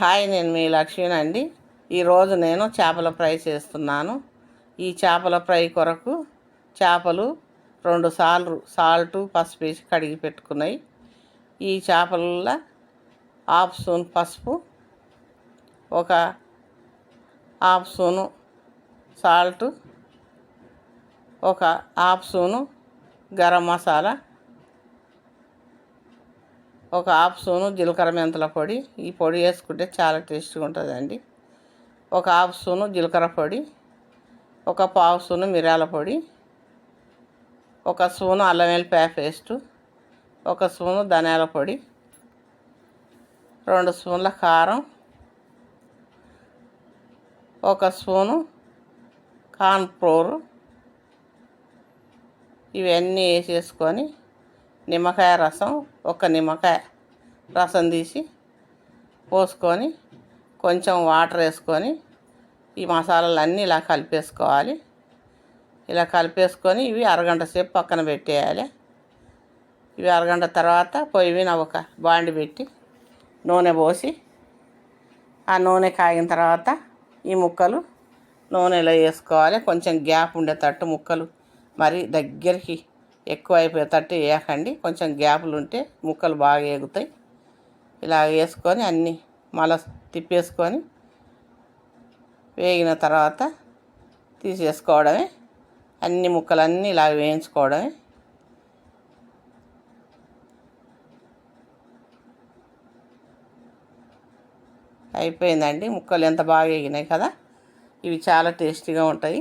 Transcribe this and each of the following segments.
Hi నేను మీ లక్ష్మినండి ఈరోజు నేను చేపల ఫ్రై చేస్తున్నాను. ఈ చేపల ఫ్రై కొరకు చేపలు రెండు సార్లు సాల్ట్ పసుపు వేసి కడిగి పెట్టుకున్నాయి. ఈ చేపల హాఫ్ స్పూన్ పసుపు ఒక హాఫ్ స్పూను సాల్ట్ ఒక హాఫ్ స్పూను గరం మసాలా ఒక హాఫ్ స్పూను జీలకర్ర మెంతుల పొడి. ఈ పొడి వేసుకుంటే చాలా టేస్ట్గా ఉంటుందండి. ఒక హాఫ్ స్పూను జీలకర్ర పొడి. ఒక పావు స్పూను మిరియాల పొడి. ఒక స్పూను అల్లం వెల్లిపాయ పేస్టు. ఒక స్పూను ధనియాల పొడి. రెండు స్పూన్ల కారం. ఒక స్పూను కార్న్ఫ్లోర్ ఇవన్నీ వేసేసుకొని నిమ్మకాయ రసం ఒక నిమ్మకాయ రసం తీసి పోసుకొని కొంచెం వాటర్ వేసుకొని ఈ మసాలాలన్నీ ఇలా కలిపేసుకోవాలి. ఇలా కలిపేసుకొని ఇవి అరగంట సేపు పక్కన పెట్టేయాలి. ఇవి అరగంట తర్వాత పొయ్యి మీద ఒక బాండి పెట్టి నూనె పోసి ఆ నూనె కాగిన తర్వాత ఈ ముక్కలు నూనెలో వేసుకోవాలి. కొంచెం గ్యాప్ ఉండేటట్టు ముక్కలు మరి దగ్గరికి ఎక్కువ అయిపోయేటట్టు వేయకండి. కొంచెం గ్యాపులు ఉంటే ముక్కలు బాగా ఎగుతాయి ఇలా వేసుకొని అన్నీ మళ్ళా తిప్పేసుకొని వేగిన తర్వాత తీసేసుకోవడమే. అన్ని ముక్కలన్నీ ఇలా వేయించుకోవడమే. అయిపోయిందండి. ముక్కలు ఎంత బాగా ఎగినాయి కదా. ఇవి చాలా టేస్టీగా ఉంటాయి.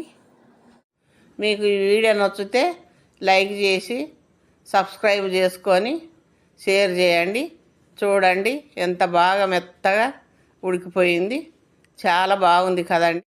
మీకు ఈ వీడియో నచ్చితే లైక్ చేసి సబ్స్క్రైబ్ చేసుకొని షేర్ చేయండి. చూడండి ఎంత బాగా మెత్తగా ఉడికిపోయింది. చాలా బాగుంది కదండి.